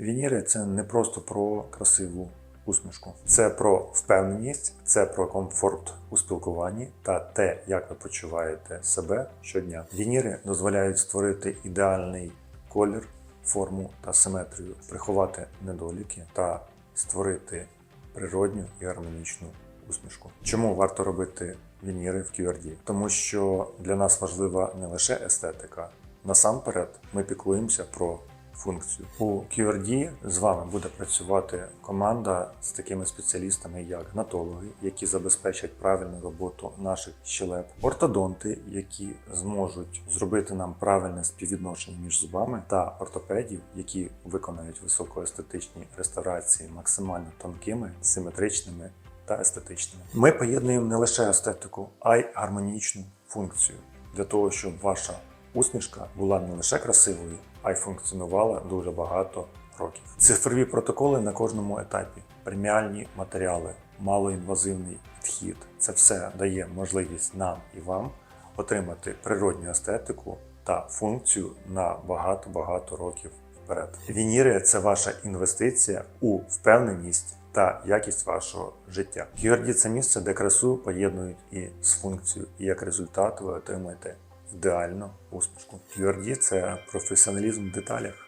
Вініри це не просто про красиву усмішку. Це про впевненість, це про комфорт у спілкуванні та те, як ви почуваєте себе щодня. Вініри дозволяють створити ідеальний колір, форму та симетрію, приховати недоліки та створити природню і гармонічну усмішку. Чому варто робити вініри в QRD? Тому що для нас важлива не лише естетика. Насамперед, ми піклуємося про функцію. У QRD з вами буде працювати команда з такими спеціалістами, як гнатологи, які забезпечать правильну роботу наших щелеп, ортодонти, які зможуть зробити нам правильне співвідношення між зубами, та ортопедів, які виконають високоестетичні реставрації максимально тонкими, симетричними та естетичними. Ми поєднуємо не лише естетику, а й гармонічну функцію для того, щоб ваша усмішка була не лише красивою, а й функціонувала дуже багато років. Цифрові протоколи на кожному етапі, преміальні матеріали, малоінвазивний підхід це все дає можливість нам і вам отримати природню естетику та функцію на багато-багато років вперед. Вініри це ваша інвестиція у впевненість та якість вашого життя. QRD – це місце, де красу поєднують і з функцією, і як результат ви отримаєте ідеальну усмішку. Тверді – це професіоналізм в деталях.